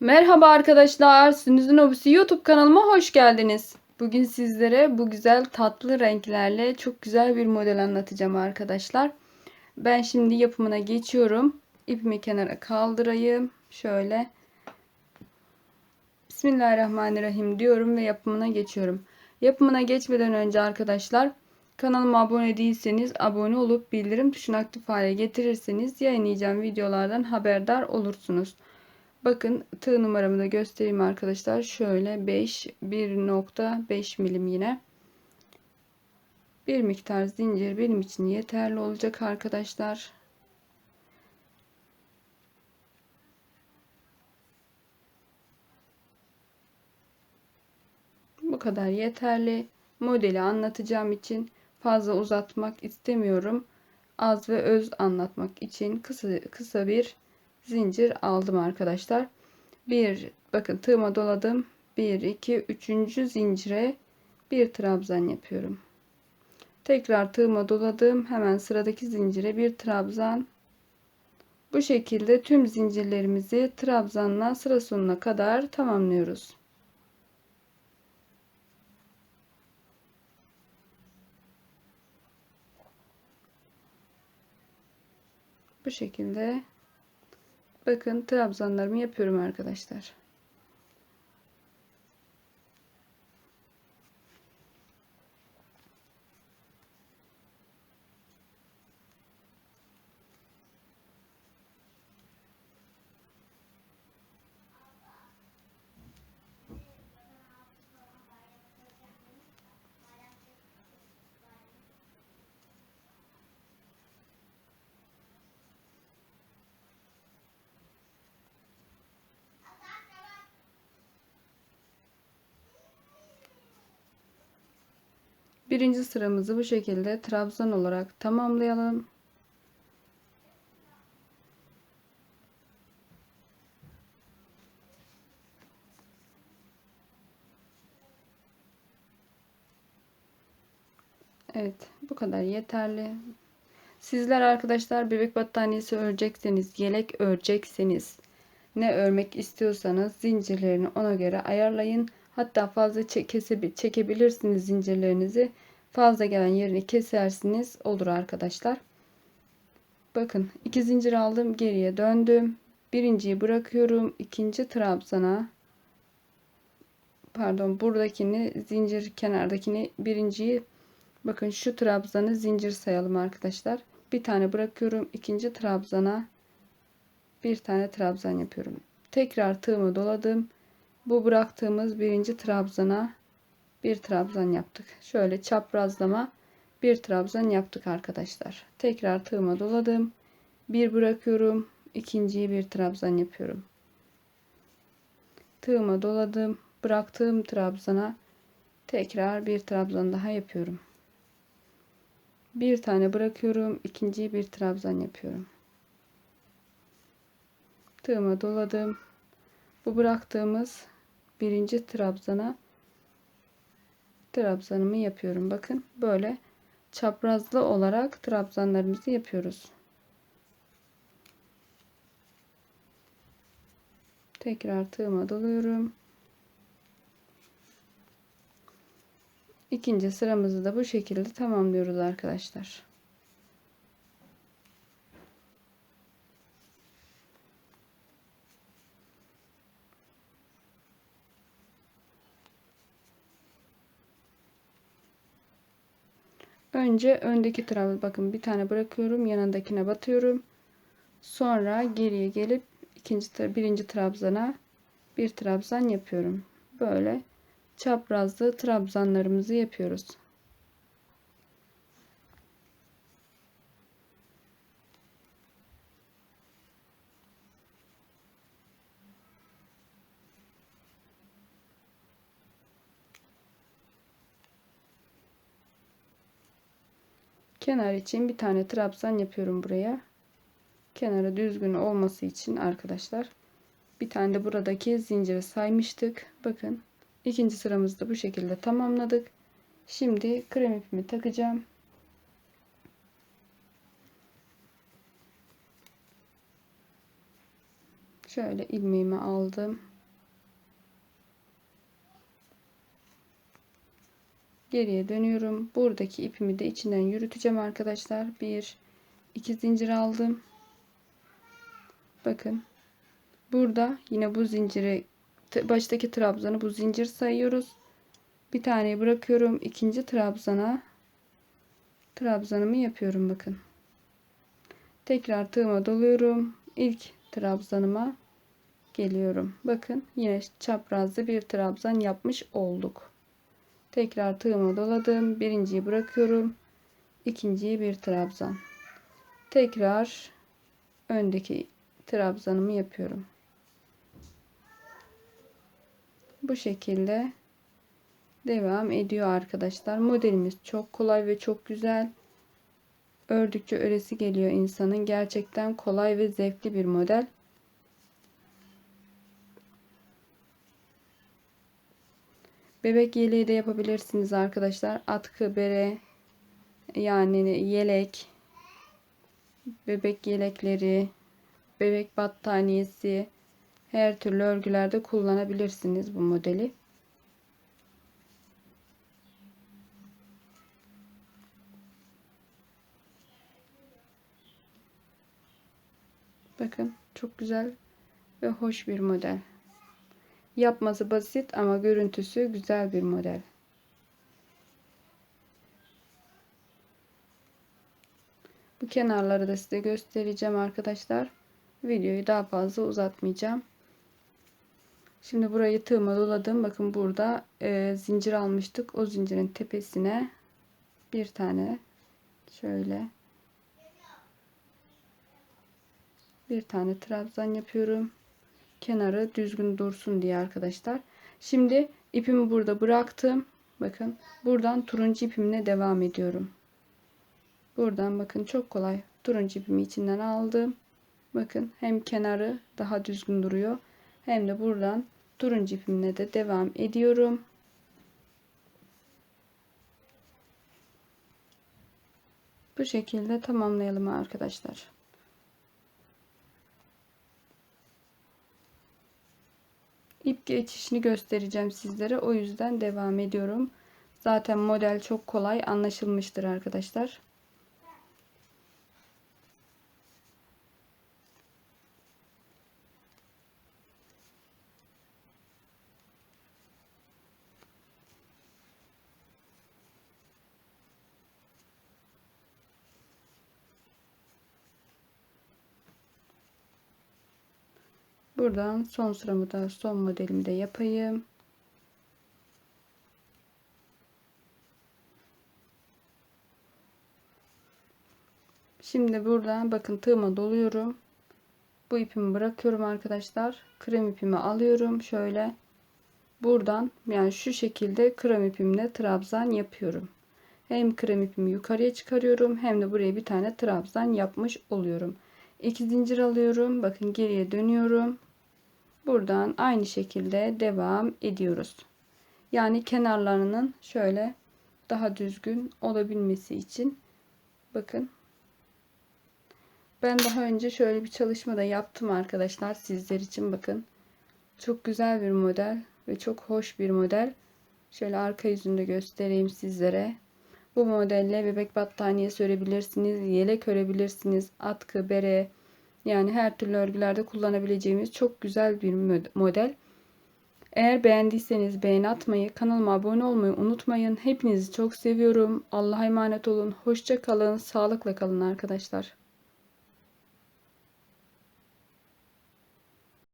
Merhaba arkadaşlar, Sündüz'ün Hobisi YouTube kanalıma hoş geldiniz. Bugün sizlere bu güzel tatlı renklerle çok güzel bir model anlatacağım arkadaşlar. Ben şimdi yapımına geçiyorum. İpimi kenara kaldırayım. Şöyle. Bismillahirrahmanirrahim diyorum ve yapımına geçiyorum. Yapımına geçmeden önce arkadaşlar kanalıma abone değilseniz abone olup bildirim tuşunu aktif hale getirirseniz yayınlayacağım videolardan haberdar olursunuz. Bakın tığ numaramı da göstereyim arkadaşlar. Şöyle 5 1.5 milim yine. Bir miktar zincir benim için yeterli olacak arkadaşlar. Bu kadar yeterli. Modeli anlatacağım için fazla uzatmak istemiyorum. Az ve öz anlatmak için kısa kısa bir zincir aldım arkadaşlar. Bir bakın tığıma doladım. 1 2 3. zincire bir trabzan yapıyorum. Tekrar tığıma doladım. Hemen sıradaki zincire bir trabzan. Bu şekilde tüm zincirlerimizi trabzanla sıra sonuna kadar tamamlıyoruz. Bu şekilde bakın trabzanlarımı yapıyorum arkadaşlar. Birinci sıramızı bu şekilde trabzan olarak tamamlayalım. Evet bu kadar yeterli. Sizler arkadaşlar bebek battaniyesi örecekseniz, yelek örecekseniz, ne örmek istiyorsanız zincirlerini ona göre ayarlayın. Hatta fazla çekebilirsiniz zincirlerinizi. Fazla gelen yerini kesersiniz. Olur arkadaşlar. Bakın iki zincir aldım. Geriye döndüm. Birinciyi bırakıyorum. ikinci trabzana pardon buradakini zincir kenardakini birinciyi bakın şu trabzanı zincir sayalım arkadaşlar. Bir tane bırakıyorum. ikinci trabzana bir tane trabzan yapıyorum. Tekrar tığımı doladım bu bıraktığımız birinci trabzana bir trabzan yaptık. Şöyle çaprazlama bir trabzan yaptık arkadaşlar. Tekrar tığıma doladım. Bir bırakıyorum. ikinciyi bir trabzan yapıyorum. Tığıma doladım. Bıraktığım trabzana tekrar bir trabzan daha yapıyorum. Bir tane bırakıyorum. ikinciyi bir trabzan yapıyorum. Tığıma doladım. Bu bıraktığımız birinci trabzana trabzanımı yapıyorum. Bakın böyle çaprazlı olarak trabzanlarımızı yapıyoruz. Tekrar tığıma doluyorum. İkinci sıramızı da bu şekilde tamamlıyoruz arkadaşlar. Önce öndeki trabzan bakın bir tane bırakıyorum yanındakine batıyorum. Sonra geriye gelip ikinci birinci trabzana bir trabzan yapıyorum. Böyle çaprazlı trabzanlarımızı yapıyoruz. Kenar için bir tane trabzan yapıyorum buraya. Kenarı düzgün olması için arkadaşlar. Bir tane de buradaki zinciri saymıştık. Bakın ikinci sıramızı da bu şekilde tamamladık. Şimdi krem ipimi takacağım. Şöyle ilmeğimi aldım. Geriye dönüyorum. Buradaki ipimi de içinden yürüteceğim arkadaşlar. Bir, iki zincir aldım. Bakın. Burada yine bu zinciri baştaki trabzanı bu zincir sayıyoruz. Bir taneyi bırakıyorum. ikinci trabzana trabzanımı yapıyorum bakın. Tekrar tığıma doluyorum. İlk trabzanıma geliyorum. Bakın yine çaprazlı bir trabzan yapmış olduk. Tekrar tığıma doladım. Birinciyi bırakıyorum. ikinciyi bir trabzan. Tekrar öndeki trabzanımı yapıyorum. Bu şekilde devam ediyor arkadaşlar. Modelimiz çok kolay ve çok güzel. Ördükçe öresi geliyor insanın. Gerçekten kolay ve zevkli bir model. Bebek yeleği de yapabilirsiniz arkadaşlar. Atkı, bere, yani yelek, bebek yelekleri, bebek battaniyesi, her türlü örgülerde kullanabilirsiniz bu modeli. Bakın çok güzel ve hoş bir model. Yapması basit ama görüntüsü güzel bir model. Bu kenarları da size göstereceğim arkadaşlar. Videoyu daha fazla uzatmayacağım. Şimdi burayı tığıma doladım. Bakın burada e, zincir almıştık. O zincirin tepesine bir tane şöyle bir tane trabzan yapıyorum. Kenarı düzgün dursun diye arkadaşlar. Şimdi ipimi burada bıraktım. Bakın buradan turuncu ipimle devam ediyorum. Buradan bakın çok kolay. Turuncu ipimi içinden aldım. Bakın hem kenarı daha düzgün duruyor. Hem de buradan turuncu ipimle de devam ediyorum. Bu şekilde tamamlayalım arkadaşlar. İp geçişini göstereceğim sizlere. O yüzden devam ediyorum. Zaten model çok kolay anlaşılmıştır arkadaşlar. Buradan son sıramı da son modelimi de yapayım. Şimdi buradan bakın tığıma doluyorum. Bu ipimi bırakıyorum arkadaşlar. Krem ipimi alıyorum. Şöyle buradan yani şu şekilde krem ipimle trabzan yapıyorum. Hem krem ipimi yukarıya çıkarıyorum hem de buraya bir tane trabzan yapmış oluyorum. 2 zincir alıyorum. Bakın geriye dönüyorum. Buradan aynı şekilde devam ediyoruz. Yani kenarlarının şöyle daha düzgün olabilmesi için bakın ben daha önce şöyle bir çalışma da yaptım arkadaşlar sizler için bakın. Çok güzel bir model ve çok hoş bir model. Şöyle arka yüzünde göstereyim sizlere. Bu modelle bebek battaniyesi örebilirsiniz, yelek örebilirsiniz, atkı, bere, yani her türlü örgülerde kullanabileceğimiz çok güzel bir model. Eğer beğendiyseniz beğeni atmayı, kanalıma abone olmayı unutmayın. Hepinizi çok seviyorum. Allah'a emanet olun. Hoşça kalın. Sağlıkla kalın arkadaşlar.